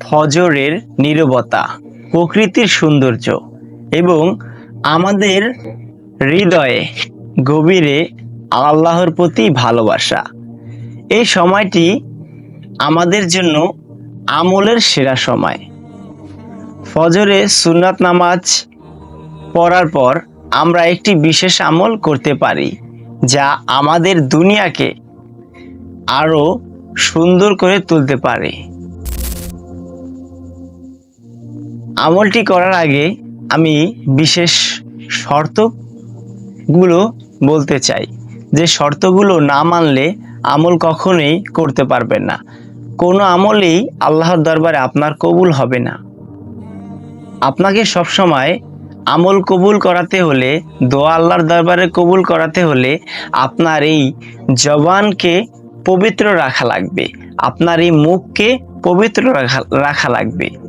ফজরের নীরবতা, প্রকৃতির সৌন্দর্য এবং আমাদের হৃদয়ে গভীরে আল্লাহর প্রতি ভালোবাসা। এই সময়টি আমাদের জন্য আমলের সেরা সময়। ফজরে সুন্নাত নামাজ পড়ার পর আমরা একটি বিশেষ আমল করতে পারি, যা আমাদের দুনিয়াকে আরও সুন্দর করে তুলতে পারে। আমলটি করার আগে আমি বিশেষ শর্তগুলো বলতে চাই। যে শর্তগুলো না মানলে আমল কখনোই করতে পারবেন না। কোনো আমলেই আল্লাহর দরবারে আপনার কবুল হবে না। আপনাকে সবসময় আমল কবুল করাতে হলে, দোয়া আল্লাহর দরবারে কবুল করাতে হলে আপনার এই জবানকে পবিত্র রাখা লাগবে। আপনার এই মুখকে পবিত্র রাখা রাখা লাগবে।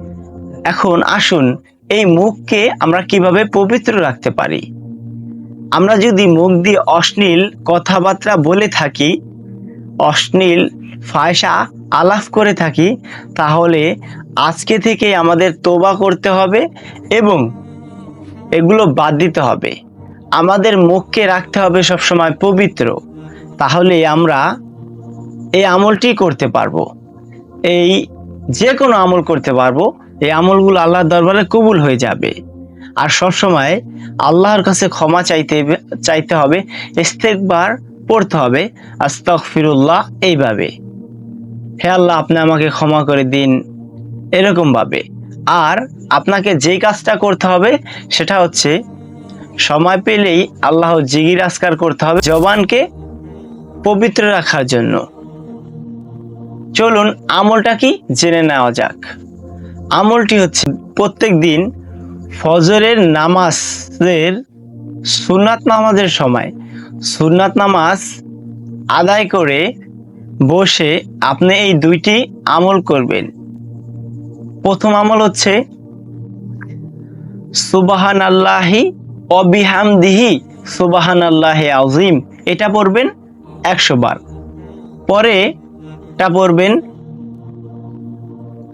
এখন আসুন, এই মুখকে আমরা কীভাবে পবিত্র রাখতে পারি? আমরা যদি মুখ দিয়ে অশ্লীল কথাবার্তা বলে থাকি, অশ্লীল ফায়সা আলাপ করে থাকি, তাহলে আজকে থেকে আমাদের তোবা করতে হবে এবং এগুলো বাদ দিতে হবে। আমাদের মুখকে রাখতে হবে সবসময় পবিত্র। তাহলে আমরা এই আমলটি করতে পারব। এই যে কোনো আমল করতে পারব। এই আমলগুলো আল্লাহর দরবারে কবুল হয়ে যাবে। আর সবসময় আল্লাহর কাছে ক্ষমা চাইতে চাইতে হবে, ইস্তেকবার পড়তে হবে। আস্তাগফিরুল্লাহ, এইভাবে। হে আল্লাহ, আপনি আমাকে ক্ষমা করে দিন। এরকমভাবে আর আপনাকে যেই কাজটা করতে হবে, সেটা হচ্ছে সময় পেলেই আল্লাহ জিগির আসকার করতে হবে জবানকে পবিত্র রাখার জন্য। চলুন আমলটা কি? জেনে নেওয়া যাক। আমলটি হচ্ছে প্রত্যেক দিন ফজরের নামাজের সুন্নাত নামাজের সময়। সুন্নাত নামাজ আদায় করে বসে আপনি এই দুইটি আমল করবেন। প্রথম আমল হচ্ছে সুবাহান আল্লাহি অবিহামদিহি সুবাহান আল্লাহে আজিম এটা পড়বেন একশো বার। পরে এটা পড়বেন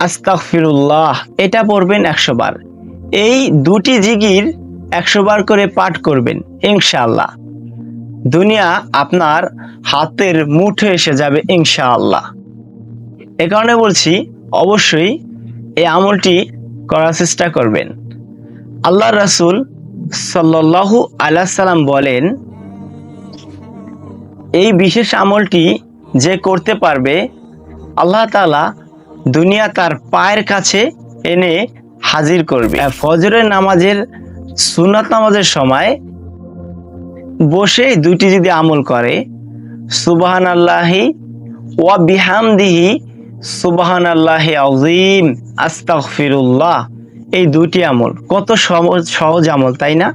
আস্তাগফিরুল্লাহ, এটা পড়বেন একশো বার এই দুটি জিগির একশো বার করে পাঠ করবেন, ইনশাআল্লাহ। দুনিয়া আপনার হাতের মুঠে এসে যাবে, ইনশাআল্লাহ। এ কারণে বলছি, অবশ্যই এই আমলটি করার চেষ্টা করবেন। আল্লাহ রাসুল সাল্লাহু আল্লাহ সাল্লাম বলেন, এই বিশেষ আমলটি যে করতে পারবে, আল্লাহ তালা দুনিয়া তার পায়ের কাছে এনে হাজির করবে। ফজরের নামাজের সুনাত নামাজের সময় বসে দুইটি যদি আমল করে সুবাহান আল্লাহি ওয়া বিহামদিহি সুবাহান আল্লাহি আজিম আস্তাগফিরুল্লাহ। এই দুটি আমল। কত সহজ আমল, তাই না?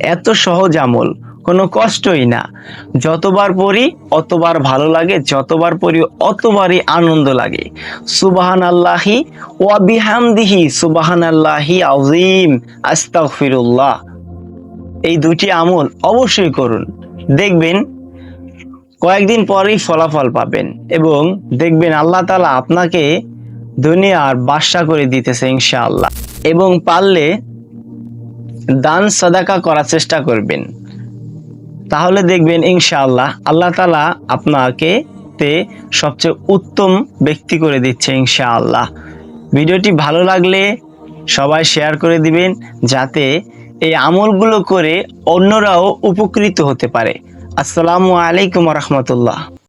এত সহজ আমল কোনো কষ্টই না। যতবার পড়ি অতবার ভালো লাগে, যতবার পড়ি অতবারই আনন্দ লাগে। সুবাহান আল্লাহি ওয়া বিহামদিহি সুবাহান আল্লাহি আজিম আস্তাগফিরুল্লাহ। এই দুটি আমল অবশ্যই করুন। দেখবেন কয়েকদিন পরেই ফলাফল পাবেন এবং দেখবেন আল্লাহ তালা আপনাকে দুনিয়ার বাসা করে দিতেছে ইনশাআল্লাহ। এবং পারলে দান, সাদাকা করার চেষ্টা করবেন। তাহলে দেখবেন ইনশাআল্লাহ আল্লাহ তালা আপনাকে তে সবচেয়ে উত্তম ব্যক্তি করে দিচ্ছে ইনশাআল্লাহ। ভিডিওটি ভালো লাগলে সবাই শেয়ার করে দিবেন যাতে এই আমলগুলো করে অন্যরাও উপকৃত হতে পারে। আসসালামু আলাইকুম রহমতুল্লাহ।